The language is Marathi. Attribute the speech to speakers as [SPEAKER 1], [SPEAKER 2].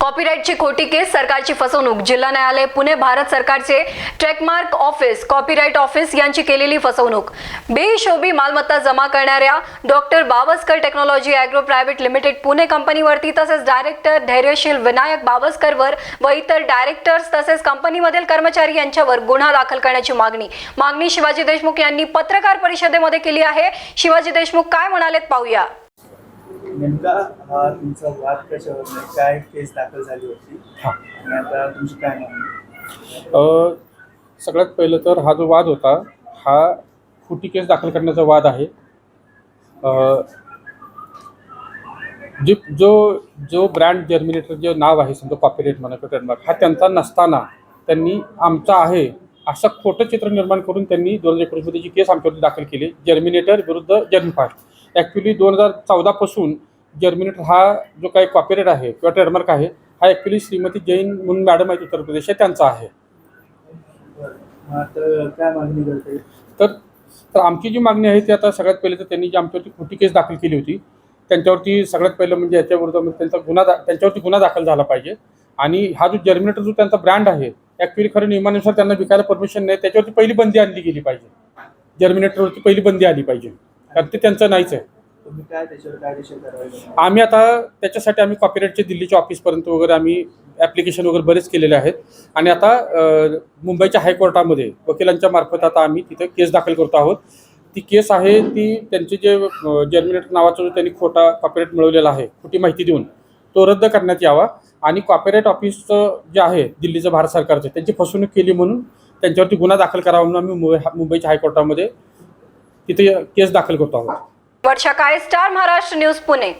[SPEAKER 1] कॉपीराईटची खोटी केस सरकारची फसवणूक. जिल्हा न्यायालय पुणे भारत सरकारचे ट्रेकमार्क ऑफिस कॉपीराईट ऑफिस यांची केलेली फसवणूक. बेहिशोबी मालमत्ता जमा करणाऱ्या doctor Bawaskar technology agro private limited Pune कंपनीवरती तसेच डायरेक्टर धैर्यशील विनायक बावस्करवर व इतर डायरेक्टर्स तसेच कंपनीमधील कर्मचारी यांच्यावर गुन्हा दाखल करण्याची मागणी. मागणी शिवाजी देशमुख यांनी पत्रकार परिषदेमध्ये केली आहे. शिवाजी देशमुख काय म्हणालेत पाहूया.
[SPEAKER 2] नेमका हा तुमचा वाद कशावर नाही काय केस दाखल झाली होती. आणि आता तुमची काय मागणी
[SPEAKER 3] सगळ्यात पहिलं तर हा जो वाद होता हा खोटी केस दाखल करण्याचा वाद आहे. जे जो जो ब्रँड जर्मिनेटर जे नाव आहे समजा कॉपीराईट म्हणा किंवा ट्रेडमार्क हा त्यांचा नसताना त्यांनी आमचा आहे असं खोटं चित्र निर्माण करून त्यांनी दोन हजार एकोणीसमध्ये जी केस आमच्यावरती दाखल केली जर्मिनेटर विरुद्ध जर्मिफास्ट ॲक्च्युली दोन हजार चौदापासून जर्मिनेटर हा जो काही कॉपीराईट आहे किंवा ट्रेडमार्क आहे हा ॲक्च्युली श्रीमती जैन म्हणून मॅडम आहेत उत्तर प्रदेश आहे त्यांचा आहे. तर तर आमची जी मागणी आहे ती आता सगळ्यात पहिले तर त्यांनी जी आमच्यावरती खोटी केस दाखल केली होती त्यांच्यावरती सगळ्यात पहिलं म्हणजे याच्याविरुद्ध म्हणजे त्यांचा गुन्हा दा त्यांच्यावरती गुन्हा दाखल झाला पाहिजे. आणि हा जो जर्मिनेटर जो त्यांचा ब्रँड आहे ॲक्च्युली खरं नियमानुसार त्यांना विकायला परमिशन नाही त्याच्यावरती पहिली बंदी आणली गेली पाहिजे. जर्मिनेटरवरती पहिली बंदी आली पाहिजे. कारण ते त्यांचं नाहीच आहे.
[SPEAKER 2] तुम्ही काय त्याच्यावर कायदेशीर कारवाई
[SPEAKER 3] आम्ही आता त्याच्यासाठी आम्ही कॉपीराईटचे दिल्लीच्या ऑफिसपर्यंत वगैरे आम्ही ॲप्लिकेशन वगैरे बरेच केलेले आहेत. आणि आता मुंबईच्या हायकोर्टामध्ये वकिलांच्या मार्फत आता आम्ही तिथे केस दाखल करतो आहोत. ती केस आहे ती त्यांचे जे जर्मिनेटर नावाचा जो त्यांनी खोटा कॉपीराईट मिळवलेला आहे खोटी माहिती देऊन तो रद्द करण्यात यावा. आणि कॉपीराईट ऑफिसचं जे आहे दिल्लीचं भारत सरकारचं त्यांची फसवणूक केली म्हणून त्यांच्यावरती गुन्हा दाखल करावा म्हणून आम्ही मुंबई मुंबईच्या हायकोर्टामध्ये तिथे केस दाखल करतो आहोत.
[SPEAKER 1] Varsha Kale star Maharashtra news Pune.